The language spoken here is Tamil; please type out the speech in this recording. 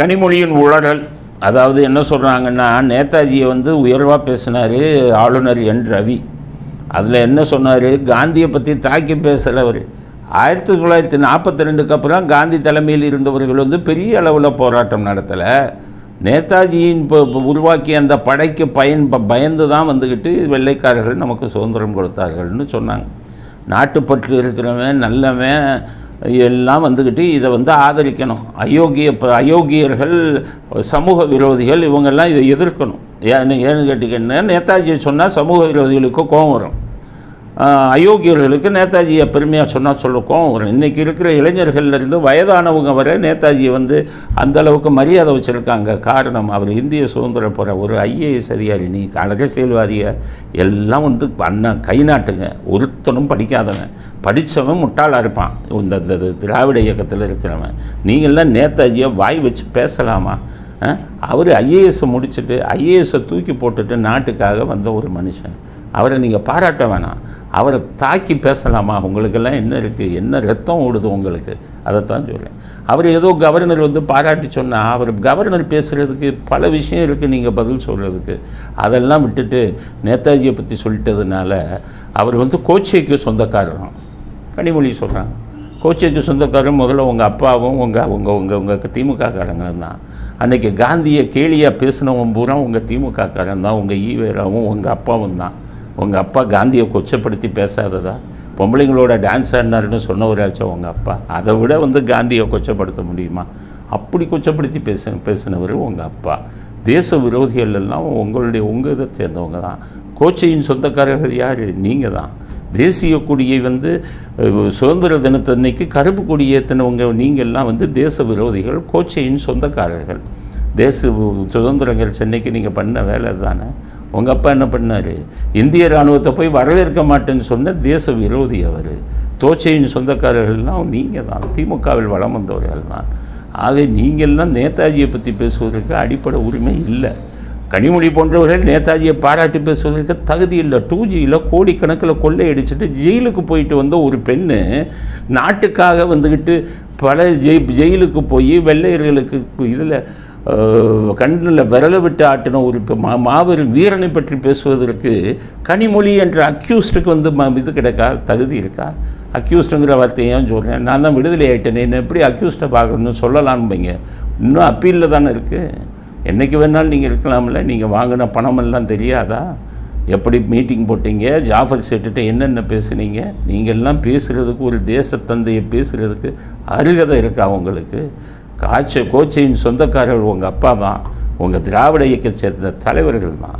கனிமொழியின் உளறல். அதாவது என்ன சொல்கிறாங்கன்னா நேதாஜியை வந்து உயர்வாக பேசினார் ஆளுநர் என். ரவி. அதில் என்ன சொன்னார்? காந்தியை பற்றி தாக்கி பேசலவர் ஆயிரத்தி தொள்ளாயிரத்தி நாற்பத்தி ரெண்டுக்கு அப்புறம் காந்தி தலைமையில் இருந்தவர்கள் வந்து பெரிய அளவில் போராட்டம் நடத்தலை. நேதாஜியின் இப்போ இப்போ உருவாக்கிய அந்த படைக்கு பயன் ப- பயந்து தான் வந்துக்கிட்டு வெள்ளைக்காரர்கள் நமக்கு சுதந்திரம் கொடுத்தார்கள்னு சொன்னாங்க. நாட்டுப்பற்று இருக்கிறவன் நல்லவன் எல்லாம் வந்துக்கிட்டு இதை வந்து ஆதரிக்கணும். அயோக்கிய அயோக்கியர்கள் சமூக விரோதிகள் இவங்கெல்லாம் இதை எதிர்க்கணும். ஏன்னு ஏன்னு கேட்டிங்கன்னா நேதாஜி சொன்னால் சமூக விரோதிகளுக்கு கோபம் வரும். அயோக்கியர்களுக்கு நேதாஜியை பெருமையாக சொன்னால் சொல்ல ஒரு இன்றைக்கி இருக்கிற இளைஞர்கள்லேருந்து வயதானவங்க வரை நேதாஜியை வந்து அந்த அளவுக்கு மரியாதை வச்சுருக்காங்க. காரணம் அவர் இந்திய சுதந்திர போகிற ஒரு ஐஏஎஸ் அதிகாரி நீ அரசியல்வாதிய எல்லாம் வந்து பண்ண கை நாட்டுங்க. ஒருத்தனும் படிக்காதவன். படித்தவன் முட்டாளாக இருப்பான். இந்த இந்த திராவிட இயக்கத்தில் இருக்கிறவன். நீங்கள்லாம் நேதாஜியை வாய் வச்சு பேசலாமா? அவர் ஐஏஎஸ்ஸை முடிச்சுட்டு ஐஏஎஸை தூக்கி போட்டுட்டு நாட்டுக்காக வந்த ஒரு மனுஷன். அவரை நீங்கள் பாராட்ட வேணாம். அவரை தாக்கி பேசலாமா? உங்களுக்கெல்லாம் என்ன இருக்குது என்ன ரத்தம் ஓடுது உங்களுக்கு? அதைத்தான் சொல்கிறேன் அவர் ஏதோ கவர்னர் வந்து பாராட்டி சொன்னால் அவர் கவர்னர் பேசுகிறதுக்கு பல விஷயம் இருக்குது நீங்கள் பதில் சொல்கிறதுக்கு அதெல்லாம் விட்டுட்டு நேதாஜியை பற்றி சொல்லிட்டதுனால அவர் வந்து கோச்சைக்கு சொந்தக்காரரும். கனிமொழி சொல்கிறாங்க கோச்சைக்கு சொந்தக்காரரும் முதல்ல உங்கள் அப்பாவும் உங்கள் உங்கள் உங்கள் உங்கள் திமுகக்காரங்க தான். அன்றைக்கி காந்தியை கேலியாக பேசினவன் பூரா உங்கள் திமுகக்காரன் தான். உங்கள் ஈவேராவும் உங்கள் அப்பாவும் தான். உங்கள் அப்பா காந்தியை கொச்சப்படுத்தி பேசாததா? பொம்பளைங்களோட டான்ஸ் ஆடினாருன்னு சொன்னவராச்சும் உங்கள் அப்பா? அதை விட வந்து காந்தியை கொச்சப்படுத்த முடியுமா? அப்படி கொச்சப்படுத்தி பேச பேசினவர் உங்கள் அப்பா. தேச விரோதிகள் எல்லாம் உங்களுடைய உங்கள் இதை சேர்ந்தவங்க தான். கோச்சையின் சொந்தக்காரர்கள் யார்? நீங்கள் தான். தேசிய கொடியை வந்து சுதந்திர தினத்தன்னைக்கு கருப்பு கொடி ஏற்றினவங்க நீங்கள்லாம் வந்து தேச விரோதிகள் கோச்சையின் சொந்தக்காரர்கள். தேச சுதந்திரங்கள் சென்னைக்கு நீங்கள் பண்ண வேலை தானே? உங்கள் அப்பா என்ன பண்ணார்? இந்திய இராணுவத்தை போய் வரவேற்க மாட்டேன்னு சொன்ன தேச விரோதி அவர். தோச்சையின் சொந்தக்காரர்கள்லாம் நீங்கள் தான். திமுகவில் வளம் வந்தவர்கள் தான். ஆக நீங்கள்லாம் நேதாஜியை பற்றி பேசுவதற்கு அடிப்படை உரிமை இல்லை. கனிமொழி போன்றவர்கள் நேதாஜியை பாராட்டி பேசுவதற்கு தகுதி இல்லை. டூ ஜியில் கோடிக்கணக்கில் கொள்ளையடிச்சிட்டு ஜெயிலுக்கு போயிட்டு வந்த ஒரு பெண்ணு நாட்டுக்காக வந்துக்கிட்டு பல ஜெய் ஜெயிலுக்கு போய் வெள்ளையர்களுக்கு இதில் கண்ணில் விரலை விட்டு ஆட்டின ஒரு மா மாபெரும் வீரனை பற்றி பேசுவதற்கு கனிமொழி என்ற அக்யூஸ்டுக்கு வந்து ம இது கிடைக்கா தகுதி இருக்கா? அக்யூஸ்டுங்கிற வார்த்தையை ஏன் சொல்கிறேன் நான் தான் விடுதலை ஆகிட்டேன் என்ன எப்படி அக்யூஸ்டை பார்க்கணும்னு சொல்லலாம்பீங்க? இன்னும் அப்பீலில் தானே இருக்குது என்னைக்கு வேணாலும் நீங்கள் இருக்கலாம்ல நீங்கள் வாங்கின பணமெல்லாம் தெரியாதா? எப்படி மீட்டிங் போட்டீங்க? ஜாஃபர் செட்டுகிட்ட என்னென்ன பேசுனீங்க? நீங்கள்லாம் பேசுகிறதுக்கு ஒரு தேசத்தந்தையை பேசுகிறதுக்கு அருகதை இருக்கா உங்களுக்கு? காய்ச்ச கோச்சியின் சொந்தக்காரர்கள் உங்கள் அப்பா தான் உங்கள் திராவிட இயக்கம் சேர்ந்த தலைவர்கள் தான்